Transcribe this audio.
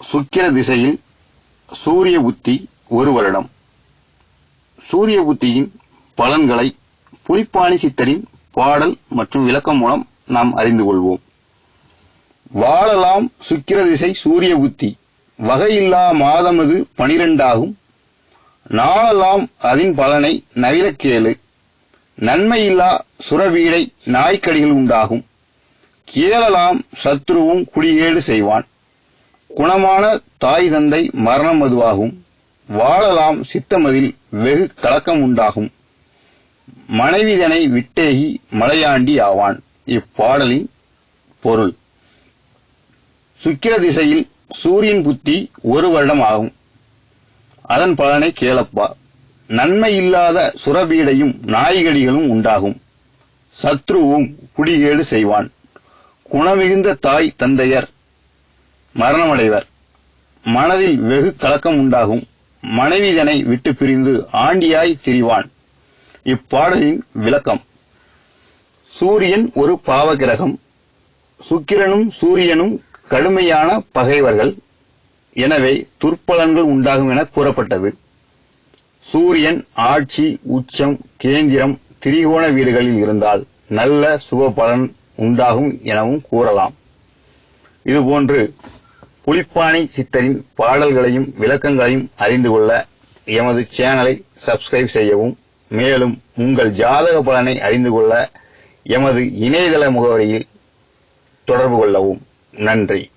சுக்கிர திசையில் சூரிய புத்தி ஒரு வருடம். சூரிய புத்தியின் பலன்களை புலிப்பாணி சித்தரின் பாடல் மற்றும் விளக்கம் மூலம் நாம் அறிந்து கொள்வோம். வாழலாம் சுக்கிர திசை சூரிய புத்தி. வகையில்லா மாதமது பனிரெண்டாகும். நாளெல்லாம் அதன் பலனை நவிலக்கேளு நன்மையில்லா சுரவீடை நாய்க்கடிகள் உண்டாகும். கேளலாம் சத்ருவும் குடியேடு செய்வான். குணமான தாய் தந்தை மரணம் அதுவாகும். வாழலாம் சித்தமதில் வெகு கலக்கம் உண்டாகும். மனைவிதனை விட்டேகி மலையாண்டி ஆவான். இப்பாடலின் பொருள். சுக்கிர திசையில் சூரியன் புத்தி ஒரு வருடம் ஆகும். அதன் பலனை கேளப்பா. நன்மை இல்லாத சுரபீடையும் நாய்கடிகளும் உண்டாகும். சத்ருவும் குடிகேடு செய்வான். குணமிகுந்த தாய் தந்தையர் மரணமடைவர். மனதில் வெகு கலக்கம் உண்டாகும். மனைவிதனை விட்டு பிரிந்து ஆண்டியாய் திரிவான். இப்பாடலின் விளக்கம். சூரியன் ஒரு பாவகிரகம். சுக்கிரனும் சூரியனும் கடுமையான பகைவர்கள். எனவே துர்ப்பலன்கள் உண்டாகும் என கூறப்பட்டது. சூரியன் ஆட்சி உச்சம் கேந்திரம் திரிகோண வீடுகளில் இருந்தால் நல்ல சுப பலன் உண்டாகும் எனவும் கூறலாம். இதுபோன்று புலிப்பாணி சித்தரின் பாடல்களையும் விளக்கங்களையும் அறிந்து கொள்ள எமது சேனலை சப்ஸ்கிரைப் செய்யவும் மேலும் உங்கள் ஜாதக பலனை அறிந்து கொள்ள எமது இணையதள முகவரியில் தொடர்பு கொள்ளவும். நன்றி.